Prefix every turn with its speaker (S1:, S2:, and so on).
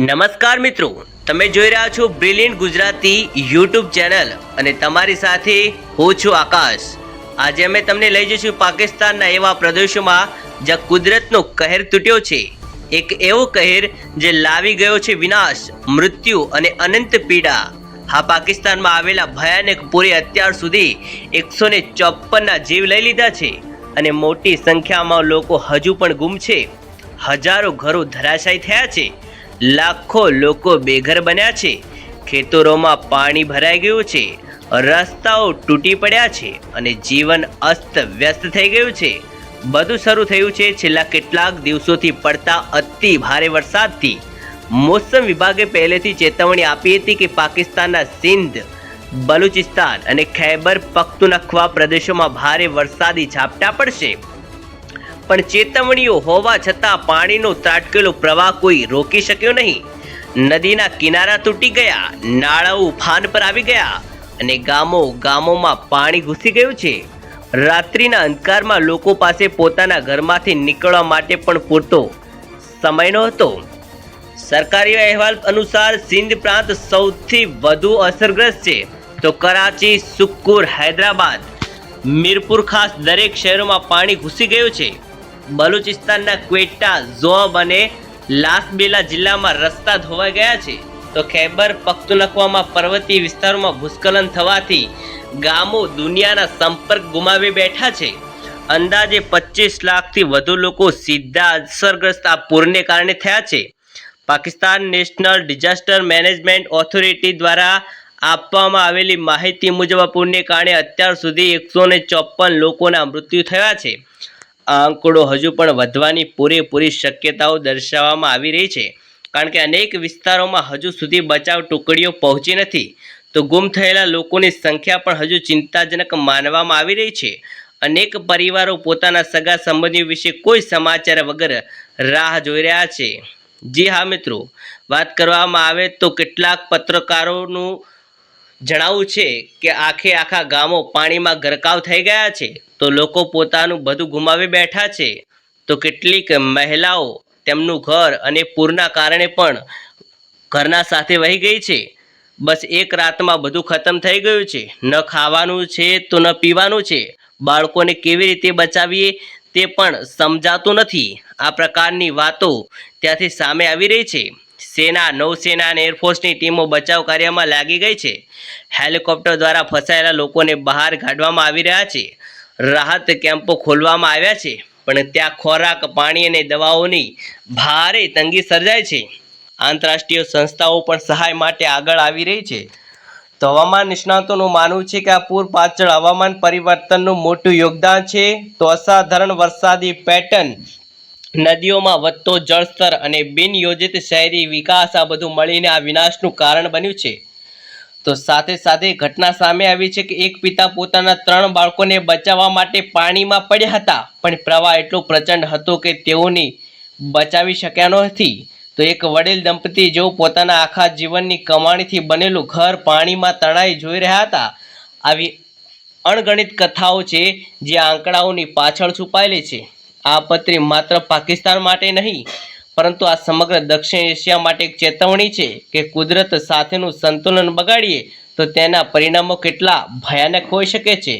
S1: નમસ્કાર મિત્રો, તમે જોઈ રહ્યા છો બ્રિલિયન્ટ ગુજરાતી યુટ્યુબ ચેનલ અને તમારી સાથે હું છું આકાશ. આજે અમે તમને લઈ જઈશું પાકિસ્તાનના એવા પ્રદેશોમાં જ્યાં કુદરતનો કહેર તૂટ્યો છે. એક એવો કહેર જે લાવી ગયો છે વિનાશ, મૃત્યુ અને અનંત પીડા. હા, પાકિસ્તાનમાં આવેલા ભયાનક પૂરે અત્યાર સુધી એકસો ને ચોપનના જીવ લઈ લીધા છે અને મોટી સંખ્યામાં લોકો હજુ પણ ગુમ છે. હજારો ઘરો ધરાશાયી થયા છે. લાખો લોકો બેઘર બન્યા છે. ખેતરોમાં પાણી ભરાઈ ગયું છે. રસ્તાઓ તૂટી પડ્યા છે અને જીવન અસ્ત વ્યસ્ત થઈ ગયું છે. બધું શરૂ થયું છે છેલ્લા કેટલાક દિવસોથી પડતા અતિ ભારે વરસાદથી. મોસમ વિભાગે પહેલેથી ચેતવણી આપી હતી કે પાકિસ્તાનના સિંધ, બલુચિસ્તાન અને ખૈબર પખ્તુનખ્વા પ્રદેશોમાં ભારે વરસાદી ઝાપટા પડશે. પણ ચેતવણીઓ હોવા છતાં પાણીનો ત્રાટકેલો પ્રવાહ કોઈ રોકી શક્યો નહીં. નદીના કિનારા તૂટી ગયા, નાળાઓ ઉફાન પર આવી ગયા અને ગામો ગામોમાં પાણી ઘૂસી ગયું છે. રાત્રિના અંધકારમાં લોકો પાસે પોતાના ઘરમાંથી નીકળવા માટે પણ પૂરતો સમય નહોતો. સરકારી અહેવાલ અનુસાર સિંધ પ્રાંત સૌથી વધુ અસરગ્રસ્ત છે. તો કરાચી સુક્કુર હૈદરાબાદ, મીરપુર ખાસ દરેક શહેરોમાં પાણી ઘૂસી ગયું છે. બલુચિસ્તાનના ક્વેટા, ઝોબ અને લાસબેલા જિલ્લામાં રસ્તા ધોવાઈ ગયા છે. તો ખૈબર પખ્તુનખવામાં પર્વતીય વિસ્તારોમાં ભૂસ્ખલન થવાથી ગામો દુનિયાના સંપર્ક ગુમાવી બેઠા છે. અંદાજે પચીસ લાખથી વધુ લોકો સીધા અસરગ્રસ્ત આ પૂરને કારણે થયા છે. Pakistan national disaster management authority દ્વારા આપવામાં આવેલી માહિતી મુજબ પૂરને કારણે અત્યાર સુધી એકસો ચોપન લોકોના મૃત્યુ થયા છે. આ આંકડો હજુ પણ વધવાની પૂરેપૂરી શક્યતાઓ દર્શાવવામાં આવી રહી છે. કારણ કે અનેક વિસ્તારોમાં હજુ સુધી બચાવ ટુકડીઓ પહોંચી નથી. તો ગુમ થયેલા લોકોની સંખ્યા પણ હજુ ચિંતાજનક માનવામાં આવી રહી છે. અનેક પરિવારો પોતાના સગા સંબંધીઓ વિશે કોઈ સમાચાર વગર રાહ જોઈ રહ્યા છે. જી હા મિત્રો, વાત કરવામાં આવે તો કેટલાક પત્રકારોનું જણાવવું છે કે આખે આખા ગામો પાણીમાં ગરકાવ થઈ ગયા છે. તો લોકો પોતાનું બધું ગુમાવી બેઠા છે. તો કેટલીક મહિલાઓ તેમનું ઘર અને પૂરના કારણે પણ ઘરના સાથે વહી ગઈ છે. બસ એક રાતમાં બધું ખતમ થઈ ગયું છે. ન ખાવાનું છે તો ન પીવાનું છે. બાળકોને કેવી રીતે બચાવીએ તે પણ સમજાતું નથી. આ પ્રકારની વાતો ત્યાંથી સામે આવી રહી છે. સેના, નૌસેના અને એરફોર્સની ટીમો બચાવ કાર્યમાં લાગી ગઈ છે. હેલિકોપ્ટર દ્વારા ફસાયેલા લોકોને બહાર કાઢવામાં આવી રહ્યા છે. રાહત કેમ્પો ખોલવામાં આવ્યા છે, પણ ત્યાં ખોરાક, પાણી અને દવાઓની ભારે તંગી સર્જાય છે. આંતરરાષ્ટ્રીય સંસ્થાઓ પણ સહાય માટે આગળ આવી રહી છે. તો હવામાન નિષ્ણાતોનું માનવું છે કે આ પૂર પાછળ હવામાન પરિવર્તનનું મોટું યોગદાન છે. તો અસાધારણ વરસાદી પેટર્ન નદીઓમાં વધતો જળસ્તર અને બિનયોજિત શહેરી વિકાસ આ બધું મળીને આ વિનાશનું કારણ બન્યું છે. તો સાથે સાથે ઘટના સામે આવી છે કે એક પિતા પોતાના ત્રણ બાળકોને બચાવવા માટે પાણીમાં પડ્યા હતા, પણ પ્રવાહ એટલો પ્રચંડ હતો કે તેઓને બચાવી શક્યા નથી તો એક વડીલ દંપતી જેઓ પોતાના આખા જીવનની કમાણીથી બનેલું ઘર પાણીમાં તણાઈ જોઈ રહ્યા હતા. આવી અણગણિત કથાઓ છે જે આંકડાઓની પાછળ છુપાયેલી છે. આ પત્રી માત્ર પાકિસ્તાન માટે નહીં, પરંતુ આ સમગ્ર દક્ષિણ એશિયા માટે એક ચેતવણી છે કે કુદરત સાથેનું સંતુલન બગાડીએ તો તેના પરિણામો કેટલા ભયાનક હોઈ શકે છે.